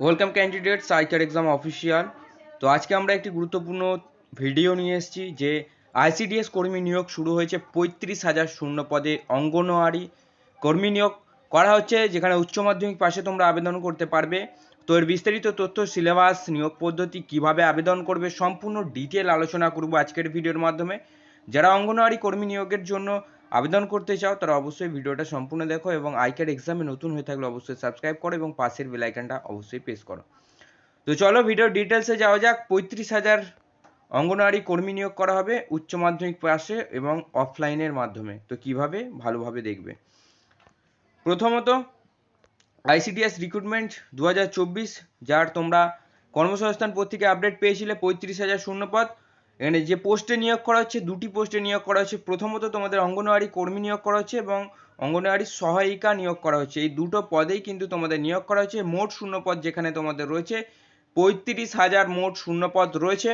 Welcome candidates ICAR exam official তো আজকে আমরা একটি গুরুত্বপূর্ণ ভিডিও নিয়ে এসেছি যে আইসিডিএস কর্মী নিয়োগ শুরু হয়েছে পঁয়ত্রিশ হাজার শূন্য পদে অঙ্গনওয়াড়ি কর্মী নিয়োগ করা হচ্ছে, যেখানে উচ্চ মাধ্যমিক পাশে তোমরা আবেদন করতে পারবে। তো এর বিস্তারিত তথ্য, সিলেবাস, নিয়োগ পদ্ধতি কীভাবে আবেদন করবে, সম্পূর্ণ ডিটেল আলোচনা করব আজকের ভিডিওর মাধ্যমে। যারা অঙ্গনওয়াড়ি কর্মী নিয়োগের জন্য আবেদন করতে চাও তারা অবশ্যই ভিডিওটা সম্পূর্ণ দেখো এবং আইকার এক্সামে নতুন হয়ে থাকলে অবশ্যই সাবস্ক্রাইব করো এবং পাশের বেল আইকনটা অবশ্যই প্রেস করো। তো চলো ভিডিও ডিটেলসে যাওয়া যাক। পঁয়ত্রিশ হাজার অঙ্গনওয়াড়ি কর্মী নিয়োগ করা হবে উচ্চ মাধ্যমিক পাশে এবং অফলাইনের মাধ্যমে। তো কীভাবে? ভালোভাবে দেখবে। প্রথমত আইসিডিএস রিক্রুটমেন্ট দু হাজার চব্বিশ, যার তোমরা কর্মসংস্থান পত্রিকা আপডেট পেয়েছিলে, পঁয়ত্রিশ হাজার শূন্য পদ এখানে যে পোস্টে নিয়োগ করা হচ্ছে, দুটি পোস্টে নিয়োগ করা হচ্ছে। প্রথমত তোমাদের অঙ্গনওয়াড়ি কর্মী নিয়োগ করা হচ্ছে এবং অঙ্গনওয়াড়ি সহায়িকা নিয়োগ করা হচ্ছে। এই দুটো পদেই কিন্তু তোমাদের নিয়োগ করা হচ্ছে। মোট শূন্য পদ যেখানে তোমাদের রয়েছে, পঁয়ত্রিশ হাজার মোট শূন্য পদ রয়েছে,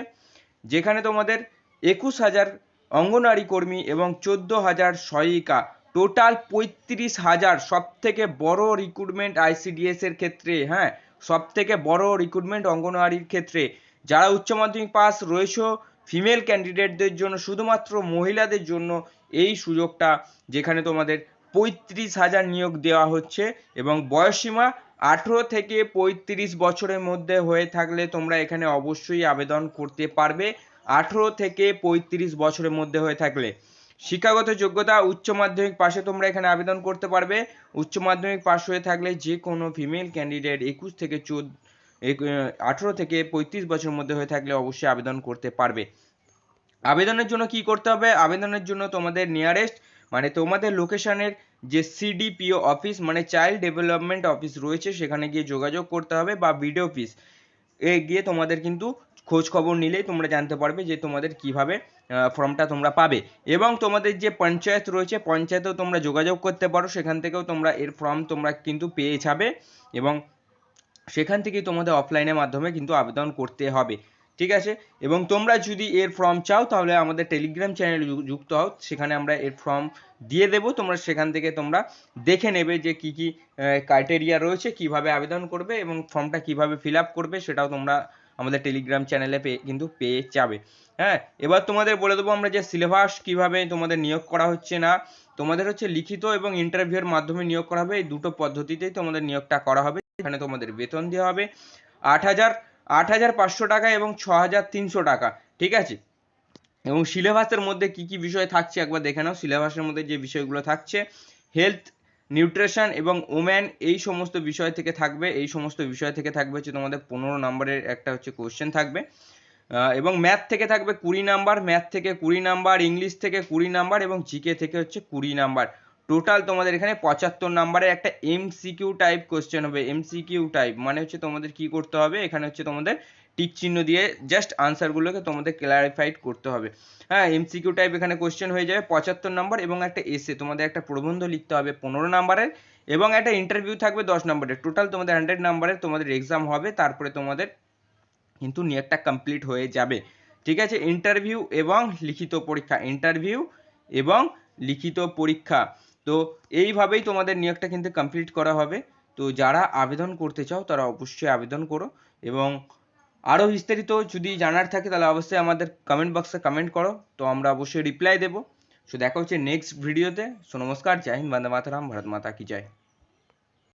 যেখানে তোমাদের একুশ হাজার অঙ্গনওয়াড়ি কর্মী এবং চোদ্দ হাজার সহায়িকা। টোটাল পঁয়ত্রিশ হাজার সব থেকে বড় রিক্রুটমেন্ট আইসিডিএস এর ক্ষেত্রে হ্যাঁ সব থেকে বড় রিক্রুটমেন্ট অঙ্গনওয়াড়ির ক্ষেত্রে। যারা উচ্চ মাধ্যমিক পাস রয়েছে ফিমেল ক্যান্ডিডেটদের জন্য, শুধুমাত্র মহিলাদের জন্য এই সুযোগটা যেখানে তোমাদের পঁয়ত্রিশ হাজার নিয়োগ দেওয়া হচ্ছে এবং বয়সসীমা আঠেরো থেকে পঁয়ত্রিশ বছরের মধ্যে হয়ে থাকলে তোমরা এখানে অবশ্যই আবেদন করতে পারবে আঠেরো থেকে পঁয়ত্রিশ বছরের মধ্যে হয়ে থাকলে। শিক্ষাগত যোগ্যতা, উচ্চ মাধ্যমিক পাশে তোমরা এখানে আবেদন করতে পারবে। উচ্চ মাধ্যমিক পাশ হয়ে থাকলে যে কোনো ফিমেল ক্যান্ডিডেট একুশ থেকে চোদ্দ আঠেরো থেকে পঁয়ত্রিশ বছরের মধ্যে হয়ে থাকলে অবশ্যই আবেদন করতে পারবে। আবেদনের জন্য কি করতে হবে? আবেদনের জন্য তোমাদের নিয়ারেস্ট মানে তোমাদের লোকেশনের যে সিডিপিও অফিস মানে চাইল্ড ডেভেলপমেন্ট অফিস রয়েছে, সেখানে গিয়ে যোগাযোগ করতে হবে বা বিডিও অফিস এ গিয়ে তোমাদের কিন্তু খোঁজ খবর নিলেই তোমরা জানতে পারবে যে তোমাদের কীভাবে ফর্মটা তোমরা পাবে। এবং তোমাদের যে পঞ্চায়েত রয়েছে, পঞ্চায়েতেও তোমরা যোগাযোগ করতে পারো। সেখান থেকেও তোমরা এর ফর্ম তোমরা কিন্তু পেয়ে যাবে। এবং সেখান থেকেই তোমাদের অফলাইনের মাধ্যমে কিন্তু আবেদন করতে হবে, ঠিক আছে? এবং তোমরা যদি এর ফর্ম চাও, তাহলে আমাদের টেলিগ্রাম চ্যানেলে যুক্ত হও, সেখানে আমরা এর ফর্ম দিয়ে দেবো। তোমরা সেখান থেকে তোমরা দেখে নেবে যে কি কি ক্রাইটেরিয়া রয়েছে, কীভাবে আবেদন করবে এবং ফর্মটা কীভাবে ফিল আপ করবে, সেটাও তোমরা আমাদের টেলিগ্রাম চ্যানেলে পেয়ে কিন্তু পেয়ে যাবে। হ্যাঁ এবার তোমাদের বলে দেবো আমরা যে সিলেবাস কীভাবে তোমাদের নিয়োগ করা হচ্ছে না। তোমাদের হচ্ছে লিখিত এবং ইন্টারভিউয়ের মাধ্যমে নিয়োগ করা হবে। এই দুটো পদ্ধতিতেই তোমাদের নিয়োগটা করা হবে। এখানে তোমাদের বেতন দেওয়া হবে আট হাজার আট হাজার পাঁচশো টাকা এবং ছ হাজার তিনশো টাকা, ঠিক আছে? এবং সিলেবাসের মধ্যে কি কি বিষয় থাকছে একবার দেখে নাও। সিলেবাসের মধ্যে যে বিষয়গুলো থাকছে, হেলথ, নিউট্রিশন এবং ওম্যান, এই সমস্ত বিষয় থেকে থাকবে। এই সমস্ত বিষয় থেকে থাকবে হচ্ছে তোমাদের পনেরো নম্বরের একটা হচ্ছে কোশ্চেন থাকবে। এবং ম্যাথ থেকে থাকবে কুড়ি নাম্বার। ম্যাথ থেকে কুড়ি নাম্বার, ইংলিশ থেকে কুড়ি নাম্বার এবং জিকে থেকে হচ্ছে কুড়ি নাম্বার। টোটাল তোমাদের এখানে পঁচাত্তর নাম্বারের একটা এমসিকিউ টাইপ কোশ্চেন হবে। এমসিকিউ টাইপ মানে হচ্ছে তোমাদের কি করতে হবে? এখানে হচ্ছে তোমাদের টিক চিহ্ন দিয়ে জাস্ট আনসারগুলোকে তোমাদের ক্লারিফাইড করতে হবে। হ্যাঁ এমসিকিউ টাইপ এখানে কোশ্চেন হয়ে যাবে পঁচাত্তর নাম্বার এবং একটা এসে তোমাদের একটা প্রবন্ধ লিখতে হবে পনেরো নাম্বারের এবং একটা ইন্টারভিউ থাকবে দশ নম্বরের টোটাল তোমাদের হান্ড্রেড নাম্বারের তোমাদের এক্সাম হবে, তারপরে তোমাদের কিন্তু নিয়োগটা কমপ্লিট হয়ে যাবে। ঠিক আছে? ইন্টারভিউ এবং লিখিত পরীক্ষা। ইন্টারভিউ এবং লিখিত পরীক্ষা। তো এইভাবেই তোমাদের নিয়োগটা কিন্তু কমপ্লিট করা হবে। তো যারা আবেদন করতে চাও, তারা অবশ্যই আবেদন করো এবং আরও বিস্তারিত যদি জানার থাকে, তাহলে অবশ্যই আমাদের কমেন্ট বক্সে কমেন্ট করো। তো আমরা অবশ্যই রিপ্লাই দেবো। সো দেখা হচ্ছে নেক্সট ভিডিওতে সো নমস্কার, জয় হিন্দ, বন্দে মাতারাম, ভারত মাতা কি জয়।